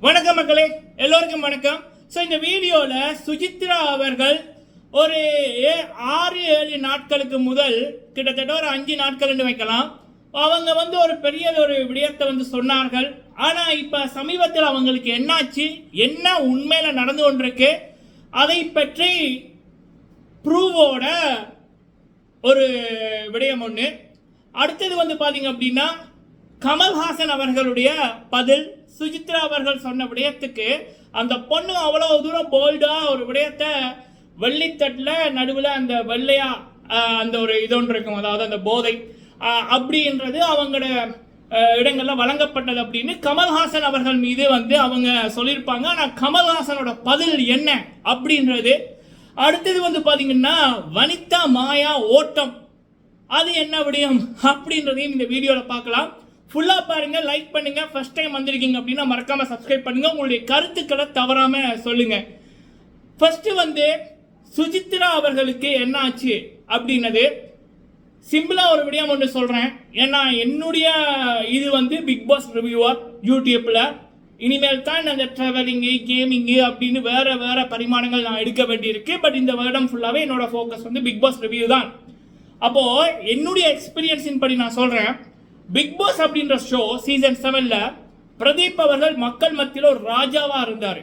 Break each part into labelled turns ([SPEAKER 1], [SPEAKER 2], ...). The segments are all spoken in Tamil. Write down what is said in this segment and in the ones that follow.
[SPEAKER 1] வணக்கம் மக்களே எல்லோருக்கும் வணக்கம். ஸோ இந்த வீடியோவில் சுஜித்ரா அவர்கள் ஒரு ஏ- ஆறு ஏழு நாட்களுக்கு முதல் கிட்டத்தட்ட ஒரு அஞ்சு நாட்கள்னு வைக்கலாம். அவங்க வந்து ஒரு பெரிய ஒரு விடயத்தை வந்து சொன்னார்கள். ஆனால் இப்போ சமீபத்தில் அவங்களுக்கு என்னாச்சு? என்ன உண்மையில் நடந்து கொண்டிருக்கு? அதை பற்றி ப்ரூவோட ஒரு விடயம் ஒன்று அடுத்தது வந்து பார்த்தீங்க அப்படின்னா கமல்ஹாசன் அவர்களுடைய பதில் சுஜித்ரா அவர்கள் சொன்ன விடயத்துக்கு அந்த பொண்ணு அவ்வளோ தூரம் போல்டாக ஒரு விடயத்தை வெள்ளித்தட்டில் நடுவில் அந்த வெள்ளையா அந்த ஒரு இது ஒன்று இருக்கும். அதாவது அந்த போதை. அப்படின்றது அவங்களோட இடங்களில் வழங்கப்பட்டது அப்படின்னு கமல்ஹாசன் அவர்கள் மீது வந்து அவங்க சொல்லியிருப்பாங்க. ஆனால் கமல்ஹாசனோட பதில் என்ன அப்படின்றது. அடுத்தது வந்து பார்த்தீங்கன்னா வனிதா மாயா ஓட்டம். அது என்ன விடயம் அப்படின்றதையும் இந்த வீடியோவில் பார்க்கலாம். ஃபுல்லாக பாருங்கள் லைக் பண்ணுங்கள் ஃபஸ்ட் டைம் வந்திருக்கீங்க அப்படின்னா மறக்காமல் சப்ஸ்கிரைப் பண்ணுங்கள் உங்களுடைய கருத்துக்களை தவறாமல் சொல்லுங்கள் ஃபஸ்ட்டு வந்து சுஜித்ரா அவர்களுக்கு என்ன ஆச்சு அப்படின்னது. சிம்பிளாக ஒரு விடியம் ஒன்று சொல்கிறேன் ஏன்னா என்னுடைய இது வந்து பிக் பாஸ் ரிவ்யூவாக யூடியூப்பில் இனிமேல் தான் அந்த ட்ராவலிங்கு கேமிங்கு அப்படின்னு வேறு வேறு பரிமாணங்கள் நான் எடுக்க வேண்டியிருக்கு. பட் இந்த வருடம் ஃபுல்லாகவே என்னோட ஃபோக்கஸ் வந்து பிக் பாஸ் ரிவ்யூ தான். அப்போது என்னுடைய எக்ஸ்பீரியன்ஸின் படி நான் சொல்கிறேன் பிக் பாஸ் அப்படின்ற ஷோ சீசன் செவன்ல பிரதீப் அவர்கள் மக்கள் மத்தியில் ஒரு ராஜாவா இருந்தார்.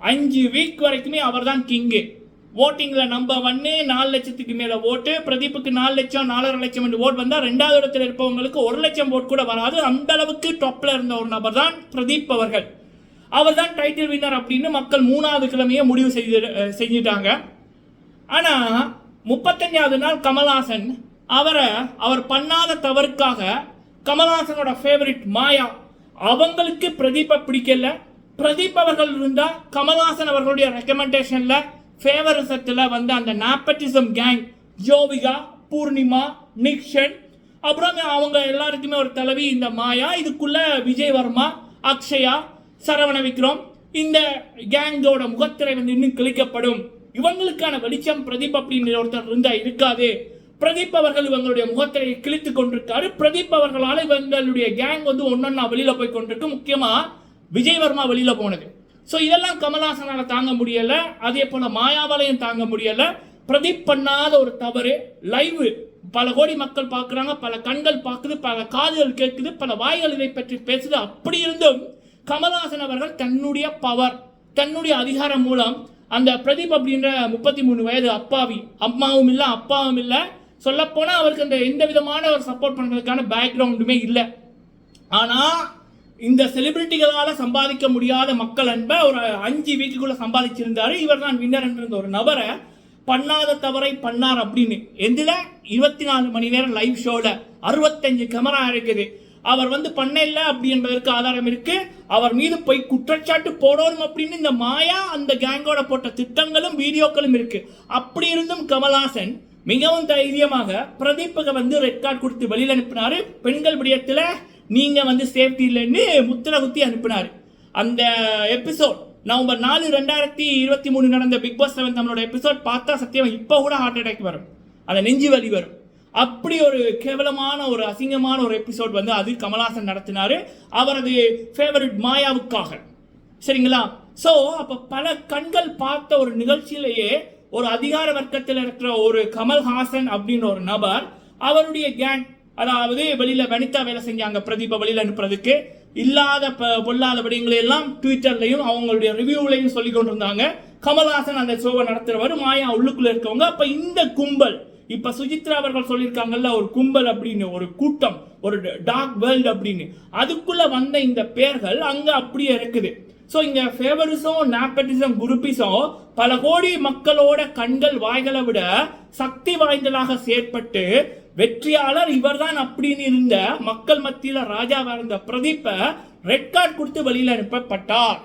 [SPEAKER 1] அஞ்சு வீக் வரைக்குமே அவர் தான் கிங்கு ஓட்டிங்கில் நம்பர் ஒன்னு நாலு லட்சத்துக்கு மேலே ஓட்டு பிரதீப்புக்கு நாலு லட்சம் நாலரை லட்சம் என்று ஓட் வந்தால் ரெண்டாவது இடத்துல இருப்பவங்களுக்கு ஒரு லட்சம் ஓட் கூட வராது. அந்த அளவுக்கு டொப்பில் இருந்த ஒரு நபர் தான் பிரதீப் அவர்கள். அவர் தான் டைட்டில் வின்னர் அப்படின்னு மக்கள் மூணாவது கிழமையே முடிவு செய்து செஞ்சுட்டாங்க. ஆனால் முப்பத்தஞ்சாவது நாள் கமல்ஹாசன் அவரை அவர் பண்ணாத தவறுக்காக கமல்ஹாசனோட ஃபேவரட் மாயா. அவங்களுக்கு பிரதீப்பை பிடிக்கல. பிரதீப் அவர்கள் இருந்தால் கமல்ஹாசன் அவர்களுடைய ரெக்கமெண்டேஷனில் ஃபேவரிசத்தில் வந்து அந்த நாப்பட்டிசம் கேங் ஜோவிகா பூர்ணிமா நிக்ஷன் அப்புறம் அவங்க எல்லாருக்குமே ஒரு தலைவி இந்த மாயா இதுக்குள்ள விஜய் வர்மா அக்ஷயா சரவண விக்ரம் இந்த கேங்கோட முகத்திரை வந்து இன்னும் கிழிக்கப்படும். இவங்களுக்கான வெளிச்சம் பிரதீப் அப்படின்னு ஒருத்தர் இருந்தால் இருக்காது. பிரதீப் அவர்கள் இவங்களுடைய முகத்தை கிழித்து கொண்டிருக்காரு. பிரதீப் அவர்களால் இவங்களுடைய கேங் வந்து ஒன்னொன்னா வெளியில போய் கொண்டிருக்கு. முக்கியமா விஜய் வர்மா வெளியில போனது. ஸோ இதெல்லாம் கமல்ஹாசனால் தாங்க முடியல. அதே போல மாயாவாலையும் தாங்க முடியல. பிரதீப் பண்ணாத ஒரு தவறு. லைவ் பல கோடி மக்கள் பார்க்குறாங்க. பல கண்கள் பார்க்குது. பல காதுகள் கேட்குது. பல வாய்கள் இதை பற்றி பேசுது. அப்படி இருந்தும் கமல்ஹாசன் அவர்கள் தன்னுடைய பவர் தன்னுடைய அதிகாரம் மூலம் அந்த பிரதீப் அப்படின்ற முப்பத்தி மூணு வயது அப்பாவி அம்மாவும் இல்லை அப்பாவும் இல்லை சொல்லப்போனால் அவருக்கு அந்த எந்த விதமான ஒரு சப்போர்ட் பண்ணுறதுக்கான பேக்ரவுண்டுமே இல்லை. ஆனால் இந்த செலிபிரிட்டிகளால் சம்பாதிக்க முடியாத மக்கள் அன்பை ஒரு அஞ்சு வீக்குக்குள்ள சம்பாதிச்சிருந்தாரு. இவர் தான் வின்னர் என்ற ஒரு நபரை பண்ணாத தவறை பண்ணார் அப்படின்னு. எதில்? இருபத்தி நாலு மணி நேரம் லைவ் ஷோவில் அறுபத்தஞ்சு கேமரா இருக்குது. அவர் வந்து பண்ண இல்லை அப்படின்றதற்கு ஆதாரம் இருக்கு. அவர் மீது போய் குற்றச்சாட்டு போடணும் அப்படின்னு இந்த மாயா அந்த கேங்கோட போட்ட திட்டங்களும் வீடியோக்களும் இருக்கு. அப்படி இருந்தும் கமல்ஹாசன் மிகவும் தைரியமாக பிரதீப்புக்கு வந்து ரெட் கார்டு கொடுத்து வெளியில் அனுப்பினாரு. பெண்கள் விடயத்தில் நீங்கள் வந்து சேஃப்டி இல்லைன்னு முத்திர குத்தி அனுப்பினார். அந்த எபிசோட் நவம்பர் நாலு ரெண்டாயிரத்தி இருபத்தி மூணு நடந்த பிக் பாஸ் செவன் நம்மளோட எபிசோட் பார்த்தா சத்தியம் இப்போ கூட ஹார்ட் அட்டாக் வரும். அந்த நெஞ்சு வலி வரும். அப்படி ஒரு கேவலமான ஒரு அசிங்கமான ஒரு எபிசோட் வந்து அது கமலாசன் நடத்தினார். அவரது ஃபேவரட் மாயாவுக்காக. சரிங்களா? ஸோ அப்போ பல கண்கள் பார்த்த ஒரு நிகழ்ச்சியிலேயே ஒரு அதிகார வர்க்கத்தில் இருக்கிற ஒரு கமல்ஹாசன் அப்படின்னு ஒரு நபர் அவருடைய கேங் அதாவது வெளியில வனிதா வேலை செஞ்சாங்க பிரதீப வெளியில அனுப்புறதுக்கு. இல்லாத ப- பொல்லாத விடயங்களை எல்லாம் ட்விட்டர்லையும் அவங்களுடைய ரிவ்யூலையும் சொல்லி கொண்டிருந்தாங்க. கமல்ஹாசன் அந்த ஷோவை நடத்துறவர் மாயா உள்ளுக்குள்ள இருக்கவங்க. அப்ப இந்த கும்பல் இப்ப சுஜித்ரா அவர்கள் சொல்லியிருக்காங்கல்ல ஒரு கும்பல் அப்படின்னு ஒரு கூட்டம் ஒரு டார்க் வேர்ல்டு அப்படின்னு. அதுக்குள்ள வந்த இந்த பெயர்கள் அங்க அப்படியே இருக்குது. ஸோ இங்கே ஃபேவரிசம் நாப்பட்டிசம் குருப்பிசம் பல கோடி மக்களோட கண்கள் வாய்களை விட சக்தி வாய்ந்ததாக செயற்பட்டு வெற்றியாளர் இவர்தான் அப்படின்னு இருந்த மக்கள் மத்தியில் ராஜாவா இருந்த பிரதீப்பை ரெட் கார்டு கொடுத்து வெளியில் அனுப்பப்பட்டார்.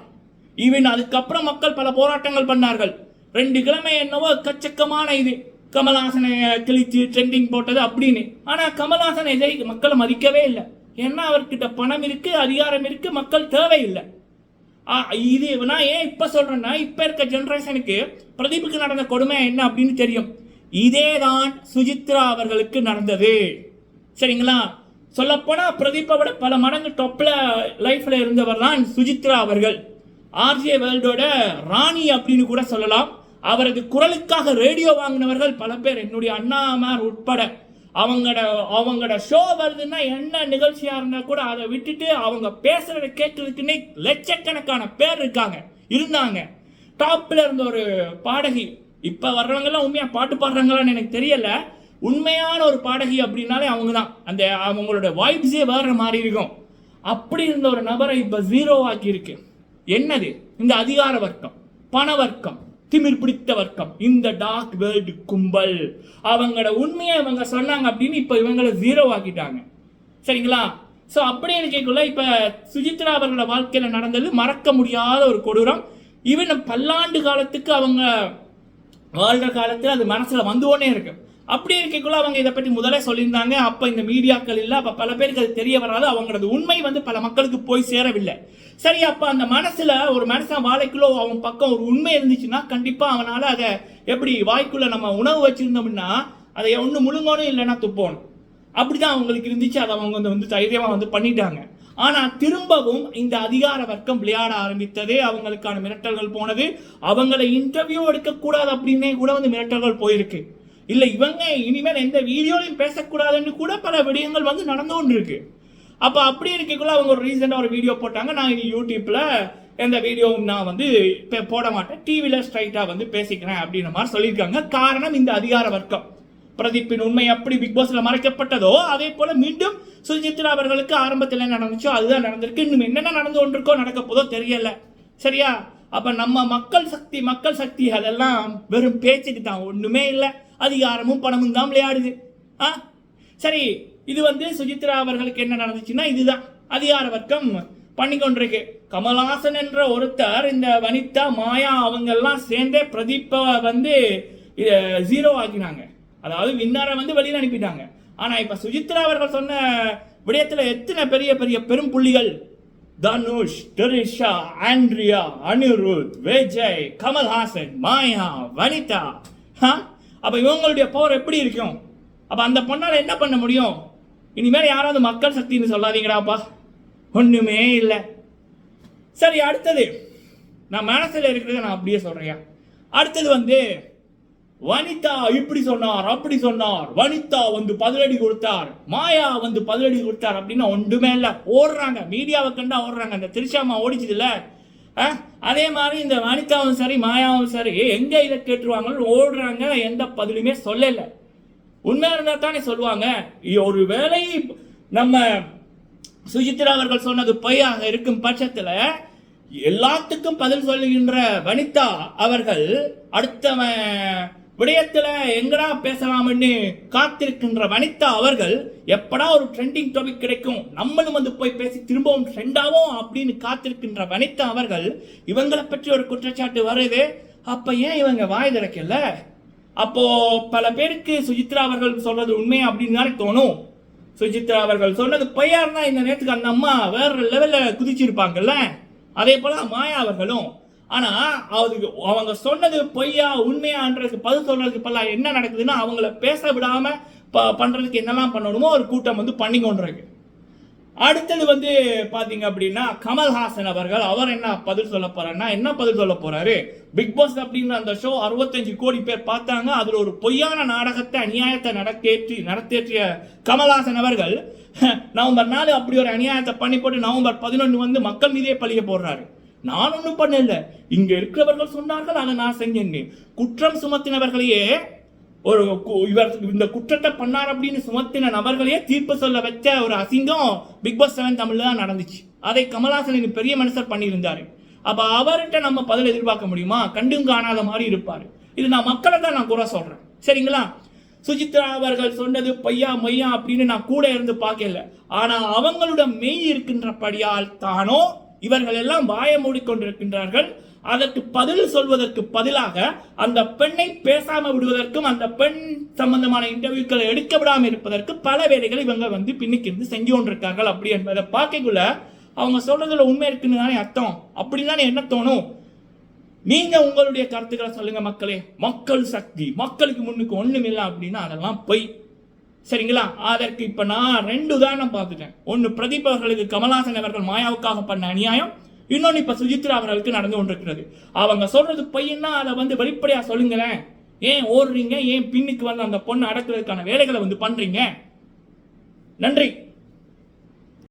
[SPEAKER 1] ஈவன் அதுக்கப்புறம் மக்கள் பல போராட்டங்கள் பண்ணார்கள். ரெண்டு கிழமை என்னவோ எக்கச்சக்கமான இது. கமல்ஹாசனை கிழிச்சு ட்ரெண்டிங் போட்டது அப்படின்னு. ஆனால் கமல்ஹாசன் இதை மக்களை மதிக்கவே இல்லை. ஏன்னா அவர்கிட்ட பணம் இருக்கு அதிகாரம் இருக்கு மக்கள் தேவையில்லை. இது நான் ஏன் இப்போ சொல்கிறேன்னா இப்போ இருக்க ஜென்ரேஷனுக்கு பிரதீப்புக்கு நடந்த கொடுமை என்ன அப்படின்னு தெரியும். இதே தான் சுஜித்ரா அவர்களுக்கு நடந்தது. சரிங்களா? சொல்லப்போனால் பிரதீப்பை விட பல மடங்கு டொப்பில் லைஃப்பில் இருந்தவர் தான் சுஜித்ரா அவர்கள். ஆர்ஜே வேர்ல்டோட ராணி அப்படின்னு கூட சொல்லலாம். அவரது குரலுக்காக ரேடியோ வாங்கினவர்கள் பல பேர். என்னுடைய அண்ணாமார் உட்பட. அவங்களோட அவங்களோட ஷோ வருதுன்னா என்ன நிகழ்ச்சியாக இருந்தால் கூட அதை விட்டுட்டு அவங்க பேசுகிறத கேட்கறதுக்குன்னே லட்சக்கணக்கான பேர் இருக்காங்க இருந்தாங்க. டாப்பில் இருந்த ஒரு பாடகி இப்போ வர்றவங்கெல்லாம் உண்மையாக பாட்டு பாடுறாங்களான்னு எனக்கு தெரியல. உண்மையான ஒரு பாடகி அப்படின்னாலே அவங்க தான் அந்த அவங்களோட வாய்ஸே வேறு மாதிரி இருக்கும். அப்படி இருந்த ஒரு நபரை இப்போ ஜீரோ ஆக்கி இருக்கு என்னது? இந்த அதிகார வர்க்கம் பண வர்க்கம். திமிர் பிடித்த வர்க்கம். இந்த டார்க் வேர்ல்டு கும்பல். அவங்களோட உண்மையை இவங்க சொன்னாங்க அப்படின்னு இப்போ இவங்களை ஜீரோ ஆக்கிட்டாங்க. சரிங்களா? ஸோ அப்படின்னு இருக்கக்குள்ள இப்போ சுஜித்ரா அவர்களோட வாழ்க்கையில் நடந்தது மறக்க முடியாத ஒரு கொடூரம். ஈவன் பல்லாண்டு காலத்துக்கு அவங்க வாழ்கிற காலத்தில் அது மனசில் வந்துவோனே இருக்குது அப்படி இருக்கக்குள்ள அவங்க இதை பற்றி முதலே சொல்லியிருந்தாங்க. அப்போ இந்த மீடியாக்கள் இல்லை. அப்போ பல பேருக்கு அது தெரிய வராது. அவங்களது உண்மை வந்து பல மக்களுக்கு போய் சேரவில்லை. சரி அப்போ அந்த மனசில் ஒரு மனுஷன் வாழைக்குள்ள அவன் பக்கம் ஒரு உண்மை இருந்துச்சுன்னா கண்டிப்பாக அவனால் அதை எப்படி வாய்க்குள்ளே நம்ம உணவு வச்சுருந்தோம்னா அதை ஒன்று முழுங்கணும் இல்லைன்னா துப்போணும். அப்படிதான் அவங்களுக்கு இருந்துச்சு. அதை அவங்க வந்து தைரியமாக வந்து பண்ணிட்டாங்க. ஆனால் திரும்பவும் இந்த அதிகார வர்க்கம் விளையாட ஆரம்பித்ததே அவங்களுக்கான மிரட்டல்கள் போனது. அவங்களை இன்டர்வியூ எடுக்கக்கூடாது அப்படின்னே கூட வந்து மிரட்டல்கள் போயிருக்கு. இல்லை இவங்க இனிமேல் எந்த வீடியோலையும் பேசக்கூடாதுன்னு கூட பல விடயங்கள் வந்து நடந்து கொண்டு இருக்கு அப்போ அப்படி இருக்கக்குள்ள அவங்க ஒரு ரீசெண்டாக ஒரு வீடியோ போட்டாங்க. நான் இனி யூடியூப்பில் எந்த வீடியோவும் நான் வந்து இப்போ போட மாட்டேன். டிவியில் ஸ்ட்ரைட்டாக வந்து பேசிக்கிறேன் அப்படின்ற மாதிரி சொல்லியிருக்காங்க. காரணம் இந்த அதிகார வர்க்கம். பிரதீப்பின் உண்மை எப்படி பிக் பாஸ்ல மறைக்கப்பட்டதோ அதே போல மீண்டும் சுஜித்ரா அவர்களுக்கு ஆரம்பத்தில் என்ன நடந்துச்சோ அதுதான் நடந்திருக்கு. இன்னும் என்னென்ன நடந்து கொண்டிருக்கோ நடக்க போதோ தெரியல. சரியா? அப்ப நம்ம மக்கள் சக்தி மக்கள் சக்தி அதெல்லாம் வெறும் பேச்சுக்கு தான். ஒண்ணுமே இல்லை. அதிகாரமும் பணமும் தான் விளையாடுது. ஆ? சரி இது வந்து சுஜித்ரா அவர்களுக்கு என்ன நடந்துச்சுன்னா இதுதான். அதிகார வர்க்கம் பண்ணிக்கொண்டிருக்கு. கமலாசன் கமல்ஹாசன் என்ற ஒருத்தர் இந்த வனிதா மாயா அவங்கெல்லாம் சேர்ந்தே பிரதீப்பை வந்து ஜீரோ ஆக்கினாங்க. அதாவது விண்ணரை வந்து வெளியில் அனுப்பிட்டாங்க. ஆனால் இப்போ சுஜித்ரா அவர்கள் சொன்ன விடயத்தில் எத்தனை பெரிய பெரிய பெரும் புள்ளிகள்? தனுஷ் டெரிஷா ஆண்ட்ரியா அனிருத் விஜய் கமல்ஹாசன் மாயா வனிதா. ஹா? அப்போ இவங்களுடைய பவர் எப்படி இருக்கும்? அப்போ அந்த பொண்ணால் என்ன பண்ண முடியும்? இனிமேல் யாராவது மக்கள் சக்தின்னு சொல்லாதீங்கடாப்பா. ஒன்றுமே இல்லை. சரி அடுத்தது. நான் மனசில் இருக்கிறத நான் அப்படியே சொல்கிறேன் அடுத்தது வந்து வனிதா இப்படி சொன்னார் அப்படி சொன்னார். வனிதா வந்து பதிலடி கொடுத்தார். மாயா வந்து பதிலடி கொடுத்தார் அப்படின்னு ஒன்றுமே இல்லை. ஓடுறாங்க. மீடியாவை கண்டா ஓடுறாங்க. அந்த திரிஷாமா ஓடிச்சுது இல்ல. அதே மாதிரி இந்த வனிதாவும் சரி மாயாவும் சரி எங்க இதை கேட்டுருவாங்கன்னு ஓடுறாங்க எந்த பதிலுமே சொல்லல. உண்மையா இருந்தா தானே சொல்லுவாங்க ஒரு வேளை நம்ம சுஜித்ரா அவர்கள் சொன்னது பொய்யாக இருக்கும் பட்சத்தில் எல்லாத்துக்கும் பதில் சொல்லுகின்ற வனிதா அவர்கள் அடுத்தவன் விடயத்தில் எங்கடா பேசலாம்னு காத்திருக்கின்ற வனிதா அவர்கள் எப்படா ஒரு ட்ரெண்டிங் டாபிக் கிடைக்கும் நம்மளும் வந்து போய் பேசி திரும்பவும் ட்ரெண்டாவும் அப்படின்னு காத்திருக்கின்ற வனிதா அவர்கள் இவங்களை பற்றி ஒரு குற்றச்சாட்டு வருது. அப்போ ஏன் இவங்க வாய் திறக்கல? அப்போ பல பேருக்கு சுஜித்ரா அவர்கள் சொல்றது உண்மை அப்படின்னு தானே தோணும். சுஜித்ரா அவர்கள் சொன்னது பொய்யா இருந்தால் இந்த நேரத்துக்கு அந்த அம்மா வேற லெவலில் குதிச்சிருப்பாங்கல்ல. அதே போல மாயா அவர்களும் ஆனா அதுக்கு அவங்க சொன்னது பொய்யா உண்மையான்றதுக்கு பதில் சொல்றதுக்கு பல என்ன நடக்குதுன்னா அவங்கள பேச விடாம ப- பண்றதுக்கு என்னெல்லாம் பண்ணணுமோ ஒரு கூட்டம் வந்து பண்ணி கொண்டிருக்கு அடுத்தது வந்து பாத்தீங்க அப்படின்னா கமல்ஹாசன் அவர்கள் அவர் என்ன பதில் சொல்ல போறாருன்னா என்ன பதில் சொல்ல போறாரு? பிக் பாஸ் அப்படின்ற அந்த ஷோ அறுபத்தஞ்சு கோடி பேர் பார்த்தாங்க. அதுல ஒரு பொய்யான நாடகத்தை அநியாயத்தை நடத்தேற்றி நடத்தேற்றிய கமல்ஹாசன் அவர்கள் நவம்பர் நாலு அப்படி ஒரு அநியாயத்தை பண்ணி போட்டு நவம்பர் பதினொன்று வந்து மக்கள் மீதே பழிய போடுறாரு. நான் ஒன்றும் பண்ணல. இங்கே இருக்கிறவர்கள் சொன்னார்கள் அதை நான் செஞ்சேன். குற்றம் சுமத்தினவர்களையே ஒரு கு- இவர் இந்த குற்றத்தை பண்ணார் அப்படின்னு சுமத்தின நபர்களையே தீர்ப்பு சொல்ல வச்ச ஒரு அசிங்கம் பிக் பாஸ் செவன் தமிழ்ல தான் நடந்துச்சு. அதை கமலாசன் பெரிய மனுஷர் பண்ணியிருந்தாரு. அப்போ அவர்கிட்ட நம்ம பதில் எதிர்பார்க்க முடியுமா? கண்டும் காணாத மாதிரி இருப்பார். இது நான் மக்களை தான் நான் குறை சொல்கிறேன் சரிங்களா? சுஜித்ரா அவர்கள் சொன்னது பையா மையா அப்படின்னு நான் கூட இருந்து பார்க்கல. ஆனால் அவங்களோட மெய் இருக்கின்றபடியால் தானோ இவர்கள் எல்லாம் வாய மூடிக்கொண்டிருக்கின்றார்கள். அதற்கு பதில் சொல்வதற்கு பதிலாக அந்த பெண்ணை பேசாம விடுவதற்கும் அந்த பெண் சம்பந்தமான இன்டர்வியூக்களை எடுக்க விடாமல் இருப்பதற்கு பல வேலைகளை இவங்க வந்து பின்னிக்கிருந்து செஞ்சு கொண்டிருக்கார்கள் அப்படி என்பதை பார்க்கக்குள்ள அவங்க சொல்றதுல உண்மை இருக்குன்னு தானே அர்த்தம். அப்படின்னு தானே என்ன தோணும்? நீங்க உங்களுடைய கருத்துக்களை சொல்லுங்க மக்களே. மக்கள் சக்தி. மக்களுக்கு முன்னுக்கு ஒண்ணுமில்லை அப்படின்னா அதெல்லாம் பொய். சரிங்களா? அதற்கு இப்போ நான் ரெண்டு உதாரணம் பார்த்துட்டேன். ஒன்று பிரதீப் அவர்களுக்கு கமல்ஹாசன் அவர்கள் மாயாவுக்காக பண்ண அநியாயம். இன்னொன்று இப்போ சுஜித்ரா அவர்களுக்கு நடந்து கொண்டிருக்கிறது. அவங்க சொல்றது பையன்னா அதை வந்து வெளிப்படையாக சொல்லுங்களேன். ஏன் ஓடுறீங்க? ஏன் பின்னுக்கு வந்து அந்த பொண்ணை அடக்குறதுக்கான வேலைகளை வந்து பண்ணுறீங்க நன்றி.